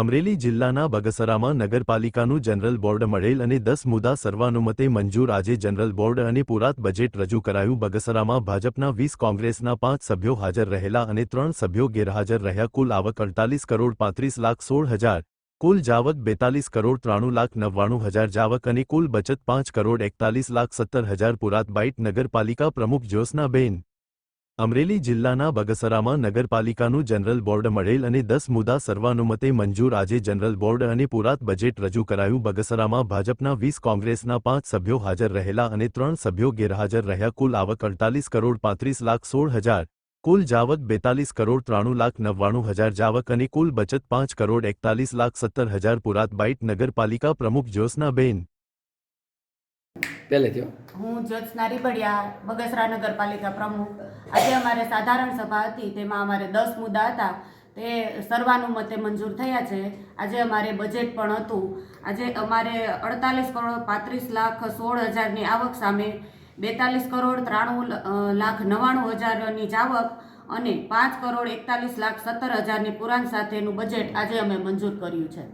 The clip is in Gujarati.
અમરેલી જિલ્લાના બગસરામાં નગરપાલિકાનું જનરલ બોર્ડ મળેલ અને દસ મુદ્દા સર્વાનુમતે મંજૂર આજે જનરલ બોર્ડ અને પુરાત બજેટ રજૂ કરાયું. બગસરામાં ભાજપના વીસ, કોંગ્રેસના પાંચ સભ્યો હાજર રહેલા અને ત્રણ સભ્યો ગેરહાજર રહ્યા. કુલ આવક અડતાલીસ કરોડ પાંત્રીસ લાખ સોળ હજાર, કુલ જાવક બેતાલીસ કરોડ ત્રાણું લાખ નવ્વાણું હજાર જાવક અને કુલ બચત પાંચ કરોડ એકતાલીસ લાખ સત્તર હજાર પુરાત બાઇટ. નગરપાલિકા પ્રમુખ જ્યોત્સનાબેન અમરેલી જિલ્લાના બગસરામાં નગરપાલિકાનું જનરલ બોર્ડ મળેલ અને દસ મુદ્દા સર્વાનુમતે મંજૂર આજે જનરલ બોર્ડ અને પુરાત બજેટ રજૂ કરાયું. બગસરામાં ભાજપના વીસ કોંગ્રેસના પાંચ સભ્યો હાજર રહેલા અને ત્રણ સભ્યો ગેરહાજર રહ્યા. કુલ આવક અડતાલીસ કરોડ પાંત્રીસ લાખ સોળ હજાર, કુલ જાવક બેતાલીસ કરોડ ત્રાણું લાખ નવ્વાણું હજાર જાવક અને કુલ બચત પાંચ કરોડ એકતાલીસ લાખ સત્તર હજાર પુરાત બાઇટ. નગરપાલિકા પ્રમુખ જ્યોત્સનાબેન પહેલેથી હો. જ્યોત્સના રીબડિયા બગસરા નગરપાલિકા પ્રમુખ. આજે અમારે સાધારણ સભા હતી, તેમાં અમારે દસ મુદ્દા હતા. તે સર્વાનુમતે મંજૂર થયા છે. આજે અમારે બજેટ પણ હતું. આજે અમારે અડતાલીસ કરોડ પાંત્રીસ લાખ સોળ હજારની આવક સામે બેતાલીસ કરોડ ત્રાણું લાખ નવ્વાણું હજારની જાવક અને પાંચ કરોડ એકતાલીસ લાખ સત્તર હજારની પુરાણ સાથેનું બજેટ આજે અમે મંજૂર કર્યું છે.